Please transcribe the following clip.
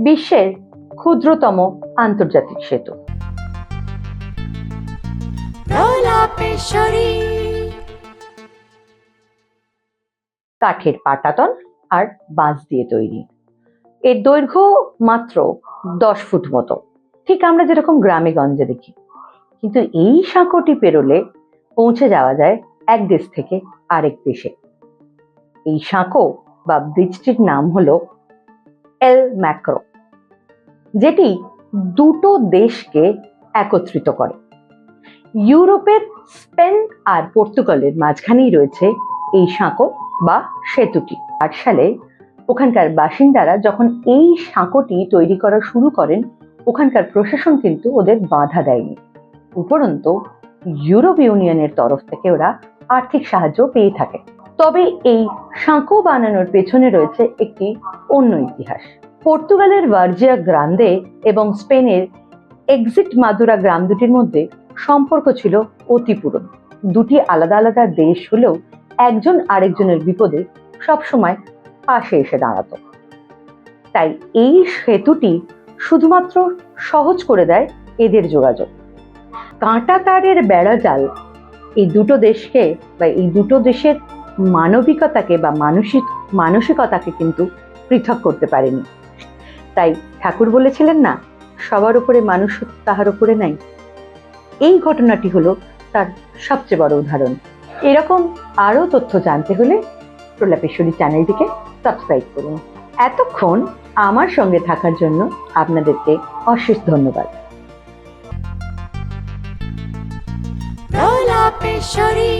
বিশ্বের ক্ষুদ্রতম আন্তর্জাতিক সেতু। কাঠের পাটাতন আর বাঁশ দিয়ে তৈরি। এর দৈর্ঘ্য মাত্র দশ ফুট মতো। ঠিক আমরা যেরকম গ্রামে গঞ্জে দেখি। কিন্তু এই সাঁকোটি পেরোলে পৌঁছে যাওয়া যায় এক দেশ থেকে আরেক দেশে। এই সাঁকো বা ব্রিজটির নাম হলো এল ম্যাক্রো। যেটি দুটো দেশকে একত্রিত করে। ইউরোপের স্পেন আর পর্তুগালের মাঝখানেই রয়েছে এই সাঁকো বা সেতুটি। আট সালে ওখানকার বাসিন্দারা যখন এই সাঁকোটি তৈরি করা শুরু করেন, ওখানকার প্রশাসন কিন্তু ওদের বাধা দেয়নি। উপরন্তু, ইউরোপ ইউনিয়নের তরফ থেকে ওরা আর্থিক সাহায্য পেয়ে থাকে। তবে এই সাঁকো বানানোর পেছনে রয়েছে একটি অন্য ইতিহাস। পর্তুগালের ভার্জিয়া গ্রান্দে এবং স্পেনের এক্সিট মাদুরা গ্রাম দুটির মধ্যে সম্পর্ক ছিল অতি পুরনো। দুটি আলাদা আলাদা দেশ হলেও একজন আরেকজনের বিপদে সবসময় পাশে এসে দাঁড়াতো। তাই এই সেতুটি শুধুমাত্র সহজ করে দেয় এদের যোগাযোগ। কাঁটা তারের বেড়াজাল এই দুটো দেশকে বা এই দুটো দেশের মানবিকতাকে বা মানসিক, মানসিকতাকে কিন্তু পৃথক করতে পারেনি। তাই ঠাকুর বলেছিলেন না, সবার উপরে মানুষ তাহার উপরে নাই। এই ঘটনাটি হলো তার সবচেয়ে বড় উদাহরণ। এরকম আরও তথ্য জানতে হলে প্রলাপেশ্বরী চ্যানেলটিকে সাবস্ক্রাইব করুন। এতক্ষণ আমার সঙ্গে থাকার জন্য আপনাদেরকে অশেষ ধন্যবাদ। প্রলাপেশ্বরী।